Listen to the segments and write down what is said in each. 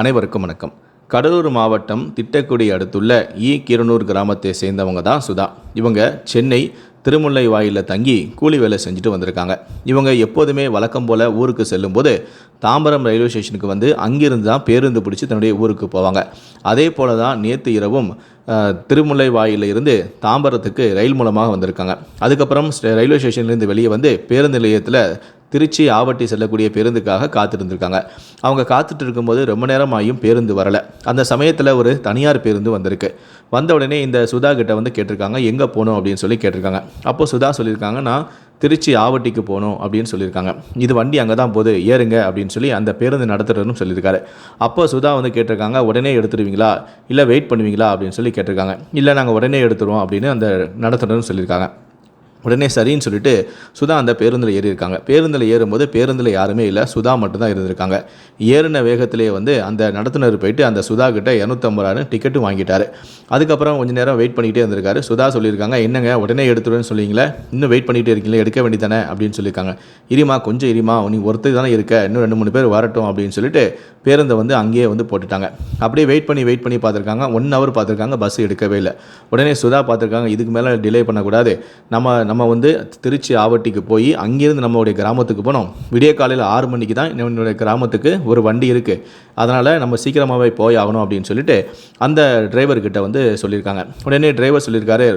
அனைவருக்கும் வணக்கம். கடலூர் மாவட்டம் திட்டக்குடி அடுத்துள்ள ஈ. கிருநூர் கிராமத்தை சேர்ந்தவங்க தான் சுதா. இவங்க சென்னை திருமுல்லை வாயிலில் தங்கி கூலி வேலை செஞ்சுட்டு வந்திருக்காங்க. இவங்க எப்போதுமே வழக்கம் போல் ஊருக்கு செல்லும்போது தாம்பரம் ரயில்வே ஸ்டேஷனுக்கு வந்து அங்கிருந்து தான் பேருந்து பிடிச்சி தன்னுடைய ஊருக்கு போவாங்க. அதே போல தான் நேற்று இரவும் திருமுல்லை வாயிலில் இருந்து தாம்பரத்துக்கு ரயில் மூலமாக வந்திருக்காங்க. அதுக்கப்புறம் ரயில்வே ஸ்டேஷன்லேருந்து வெளியே வந்து பேருந்து நிலையத்தில் திருச்சி ஆவட்டி செல்லக்கூடிய பேருந்துக்காக காத்திருந்திருக்காங்க. அவங்க காத்துட்டு இருக்கும்போது ரொம்ப நேரமாயும் பேருந்து வரலை. அந்த சமயத்தில் ஒரு தனியார் பேருந்து வந்திருக்கு. வந்த உடனே இந்த சுதா கிட்ட வந்து கேட்டிருக்காங்க எங்கே போகணும் அப்படின்னு சொல்லி கேட்டிருக்காங்க. அப்போ சுதா சொல்லியிருக்காங்க நான் திருச்சி ஆவட்டிக்கு போகணும் அப்படின்னு சொல்லியிருக்காங்க. இது வண்டி அங்கே தான் போகுது ஏறுங்க அப்படின்னு சொல்லி அந்த பேருந்து நடத்துறதுன்னு சொல்லியிருக்காரு. அப்போ சுதா வந்து கேட்டிருக்காங்க உடனே எடுத்துருவீங்களா? இல்லை வெயிட் பண்ணுவீங்களா? அப்படின்னு சொல்லி கேட்டிருக்காங்க. இல்லை நாங்கள் உடனே எடுத்துருவோம் அப்படின்னு அந்த நடத்துறதுன்னு சொல்லியிருக்காங்க. உடனே சரின்னு சொல்லிட்டு சுதா அந்த பேருந்தில் ஏறியிருக்காங்க. பேருந்தில் ஏறும்போது பேருந்தில் யாருமே இல்லை. சுதா மட்டும்தான் இருந்திருக்காங்க. ஏறின வேகத்திலே வந்து அந்த நடத்துனர் போயிட்டு அந்த சுதா கிட்ட இரநூத்தம்பது ரூபான்னு டிக்கெட்டு வாங்கிட்டாரு. அதுக்கப்புறம் கொஞ்ச நேரம் வெயிட் பண்ணிக்கிட்டே இருந்திருக்காரு. சுதா சொல்லியிருக்காங்க என்னங்க உடனே எடுத்துருவேன்னு சொல்லிங்களே இன்னும் வெயிட் பண்ணிகிட்டே இருக்கீங்களே? எடுக்க வேண்டியதானே? அப்படின்னு சொல்லியிருக்காங்க. இரிமா கொஞ்சம் இரிமா நீ ஒருத்தர் தானே இருக்க. இன்னும் ரெண்டு மூணு பேர் வரட்டும் அப்படின்னு சொல்லிட்டு பேருந்தை வந்து அங்கேயே வந்து போட்டுட்டாங்க. அப்படியே வெயிட் பண்ணி வெயிட் பண்ணி பார்த்துருக்காங்க. ஒன் ஹவர் பார்த்துருக்காங்க. பஸ் எடுக்கவே இல்லை. உடனே சுதா பார்த்துருக்காங்க. இதுக்கு மேலே டிலே பண்ணக்கூடாது. நம்ம நம்ம வந்து திருச்சி ஆவட்டிக்கு போய் அங்கேருந்து நம்மளுடைய கிராமத்துக்கு போனோம். விடிய காலையில் ஆறு மணிக்கு தான் என்னுடைய கிராமத்துக்கு ஒரு வண்டி இருக்குது அதனால் நம்ம சீக்கிரமாகவே போய் ஆகணும் அப்படின்னு சொல்லிட்டு அந்த டிரைவர்கிட்ட வந்து சொல்லியிருக்காங்க. உடனே டிரைவர் சொல்லியிருக்காரு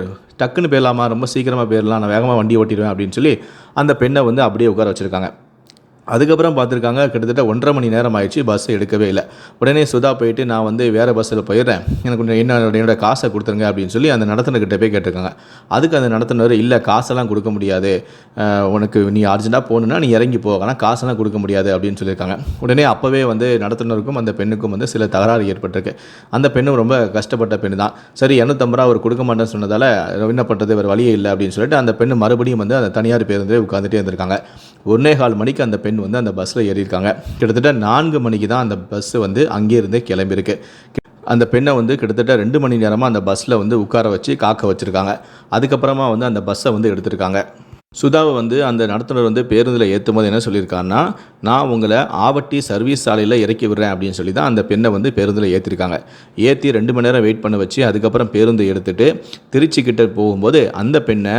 டக்குன்னு போயிடலாமா? ரொம்ப சீக்கிரமாக போயிடலாம். நான் வேகமாக வண்டி ஓட்டிடுவேன் அப்படின்னு சொல்லி அந்த பெண்ணை வந்து அப்படியே உட்கார வச்சுருக்காங்க. அதுக்கப்புறம் பார்த்துருக்காங்க கிட்டத்தட்ட ஒன்றரை மணி நேரம் ஆயிடுச்சு பஸ் எடுக்கவே இல்லை. உடனே சுதா போயிட்டு நான் வந்து வேறு பஸ்ஸில் போயிடுறேன். எனக்கு கொஞ்சம் என்ன என்னோடய காசை கொடுத்துருங்க அப்படின்னு சொல்லி அந்த நடத்துனர்கிட்ட போய் கேட்டிருக்காங்க. அதுக்கு அந்த நடத்துனர் இல்லை காசெல்லாம் கொடுக்க முடியாது. உனக்கு நீ அர்ஜென்ட்டாக போகணுன்னா நீ இறங்கி போ. ஆனால் காசெல்லாம் கொடுக்க முடியாது அப்படின்னு சொல்லியிருக்காங்க. உடனே அப்போவே வந்து நடத்துனருக்கும் அந்த பெண்ணுக்கும் வந்து சில தகராறு ஏற்பட்டிருக்கு. அந்த பெண்ணும் ரொம்ப கஷ்டப்பட்ட பெண் தான். சரி இரநூத்தம்பது ரூபா அவர் கொடுக்க மாட்டேன்னு சொன்னதால் என்ன பண்ணுறது வேறு வழியே இல்லை அப்படின்னு சொல்லிட்டு அந்த பெண்ணு மறுபடியும் வந்து அந்த தனியார் பேருந்தே உட்காந்துட்டே இருந்திருக்காங்க. ஒன்னே கால் மணிக்கு அந்த பெண் வந்து அந்த பஸ்ஸில் ஏறியிருக்காங்க. கிட்டத்தட்ட நான்கு மணிக்கு தான் அந்த பஸ் வந்து அங்கேருந்தே கிளம்பியிருக்கு. அந்த பெண்ணை வந்து கிட்டத்தட்ட ரெண்டு மணி நேரமாக அந்த பஸ்ஸில் வந்து உட்கார வச்சு காக்க வச்சுருக்காங்க. அதுக்கப்புறமா வந்து அந்த பஸ்ஸை வந்து எடுத்திருக்காங்க. சுதாவை வந்து அந்த நடத்துனர் வந்து பேருந்தில் ஏற்றும் போது என்ன சொல்லியிருக்காருன்னா நான் உங்களை ஆவட்டி சர்வீஸ் சாலையில் இறக்கி விடுறேன் அப்படின்னு சொல்லி தான் அந்த பெண்ணை வந்து பேருந்தில் ஏற்றிருக்காங்க ஏற்றி ரெண்டு மணி நேரம் வெயிட் பண்ண வச்சு அதுக்கப்புறம் பேருந்து எடுத்துட்டு திருச்சி கிட்ட போகும்போது அந்த பெண்ணை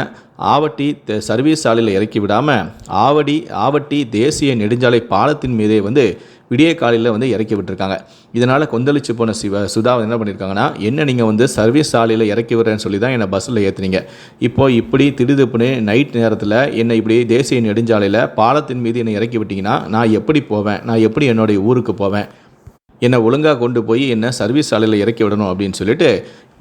ஆவட்டி சர்வீஸ் சாலையில் இறக்கி விடாமல் ஆவடி ஆவட்டி தேசிய நெடுஞ்சாலை பாலத்தின் மீதே வந்து விடிய காலையில் வந்து இறக்கி விட்டுருக்காங்க. இதனால் கொந்தளிச்சு போன சிவ சுதா என்ன பண்ணியிருக்காங்கன்னா என்ன நீங்கள் வந்து சர்வீஸ் சாலையில் இறக்கி விடுறேன்னு சொல்லி தான் என்னை பஸ்ஸில் ஏற்றுனீங்க இப்போ இப்படி திடுதுப்புன்னு நைட் நேரத்தில் என்னை இப்படி தேசிய நெடுஞ்சாலையில் பாலத்தின் மீது என்னை இறக்கி விட்டீங்கன்னா நான் எப்படி போவேன்? நான் எப்படி என்னுடைய ஊருக்கு போவேன்? என்னை ஒழுங்காக கொண்டு போய் என்னை சர்வீஸ் சாலையில் இறக்கி விடணும் அப்படின்னு சொல்லிட்டு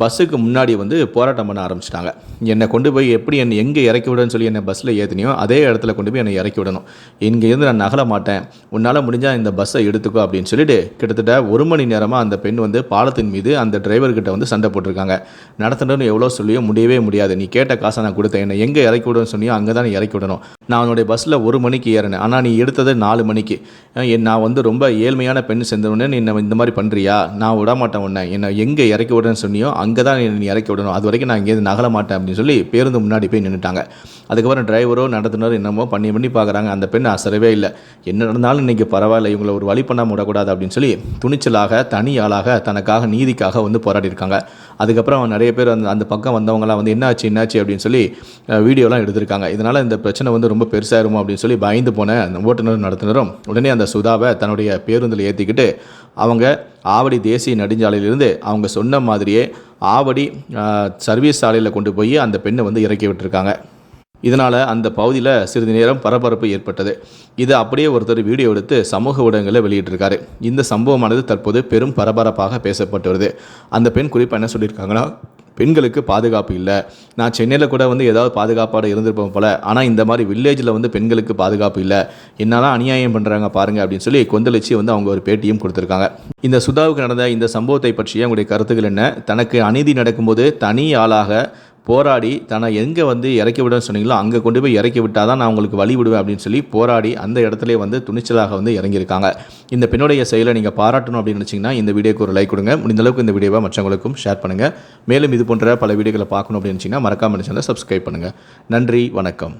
பஸ்ஸுக்கு முன்னாடி வந்து போராட்டம் பண்ண ஆரம்பிச்சிட்டாங்க. என்னை கொண்டு போய் எப்படி என்னை எங்கே இறக்கி விடுன்னு சொல்லி என்னை பஸ்ஸில் ஏற்றினியோ அதே இடத்துல கொண்டு போய் என்னை இறக்கி விடணும். இங்கேருந்து நான் நகல மாட்டேன். உன்னால் முடிஞ்சால் இந்த பஸ்ஸை எடுத்துக்கோ அப்படின்னு சொல்லிட்டு கிட்டத்தட்ட ஒரு மணி நேரமாக அந்த பெண் வந்து பாலத்தின் மீது அந்த டிரைவர்கிட்ட வந்து சண்டை போட்டிருக்காங்க. நடத்தணும்னு எவ்வளோ சொல்லியோ முடியவே முடியாது. நீ கேட்ட காசை நான் கொடுத்தேன். என்னை எங்கே இறக்கி விடணும்னு சொன்னியோ அங்கே தான் இறக்கி விடணும். நான் உன்னுடைய பஸ்ஸில் ஒரு மணிக்கு ஏறினேன். ஆனால் நீ எடுத்தது நாலு மணிக்கு. என் நான் வந்து ரொம்ப ஏழ்மையான பெண் சேர்ந்தவொடனே நீ என்ன இந்த மாதிரி பண்ணுறியா நான் விட மாட்டேன் உன்னை. என்னை எங்கே இறக்கி விடுறேன்னு சொன்னியோ அங்கே தான் நீ இறக்கி விடணும். அது வரைக்கும் நான் இங்கேருந்து நகல மாட்டேன் அப்படின்னு சொல்லி பேருந்து முன்னாடி போய் நின்றுட்டாங்க அதுக்கப்புறம் டிரைவரோ நடத்துனர் என்னமோ பண்ணி பண்ணி பார்க்குறாங்க அந்த பெண் அசரவே இல்லை. என்ன நடந்தாலும் இன்றைக்கி பரவாயில்ல இவங்களை ஒரு வழி பண்ணாமல் விடக்கூடாது அப்படின்னு சொல்லி துணிச்சலாக தனி ஆளாக தனக்காக நீதிக்காக வந்து போராடி இருக்காங்க அதுக்கப்புறம் நிறைய பேர் அந்த அந்த பக்கம் வந்தவங்களாம் வந்து என்னாச்சு என்னாச்சு? அப்படின்னு சொல்லி வீடியோலாம் எடுத்திருக்காங்க. இதனால் இந்த பிரச்சனை வந்து ரொம்ப பெருசாகிருமோ அப்படின்னு சொல்லி பயந்து போன அந்த ஓட்டுநரும் நடத்துனரும் உடனே அந்த சுதாவை தன்னுடைய பேருந்தில் ஏற்றிக்கிட்டு அவங்க ஆவடி தேசிய நெடுஞ்சாலையிலிருந்து அவங்க சொன்ன மாதிரியே ஆவடி சர்வீஸ் சாலையில் கொண்டு போய் அந்த பெண்ணை வந்து இறக்கி விட்டுருக்காங்க. இதனால் அந்த பகுதியில் சிறிது நேரம் பரபரப்பு ஏற்பட்டது. இது அப்படியே ஒருத்தர் வீடியோ எடுத்து சமூக ஊடகங்களில் வெளியிட்டிருக்காரு. இந்த சம்பவமானது தற்போது பெரும் பரபரப்பாக பேசப்பட்டு வருது. அந்த பெண் குறிப்பாக என்ன சொல்லியிருக்காங்கன்னா பெண்களுக்கு பாதுகாப்பு இல்லை. நான் சென்னையில் கூட வந்து ஏதாவது பாதுகாப்பாக இருந்திருப்போம் போல. ஆனால் இந்த மாதிரி வில்லேஜில் வந்து பெண்களுக்கு பாதுகாப்பு இல்லை. என்னெல்லாம் அநியாயம் பண்ணுறாங்க பாருங்கள் அப்படின்னு சொல்லி கொந்தளிச்சு வந்து அவங்க ஒரு பேட்டியும் கொடுத்துருக்காங்க. இந்த சுதாவுக்கு நடந்த இந்த சம்பவத்தை பற்றிய உங்களுடைய கருத்துக்கள் என்ன? தனக்கு அநீதி நடக்கும்போது தனி ஆளாக போராடி தன்னை எங்கே வந்து இறக்கி விடன்னு சொன்னீங்களோ அங்கே கொண்டு போய் இறக்கி விட்டால் தான் நான் உங்களுக்கு வழி விடுவேன் அப்படின்னு சொல்லி போராடி அந்த இடத்துல வந்து துணிச்சலாக வந்து இறங்கியிருக்காங்க. இந்த பெண்ணுடைய செயலை நீங்கள் பாராட்டணும் அப்படின்னு நினச்சிங்கன்னா இந்த வீடியோக்கு ஒரு லைக் கொடுங்க. முடிந்த அளவுக்கு இந்த வீடியோவை மற்றவங்களுக்கும் ஷேர் பண்ணுங்கள் மேலும் இது போன்ற பல வீடியோக்களை பார்க்கணும் அப்படின்னு நினச்சிங்கன்னா மறக்காமல் சேனலை சப்ஸ்கிரைப் பண்ணுங்கள் நன்றி வணக்கம்.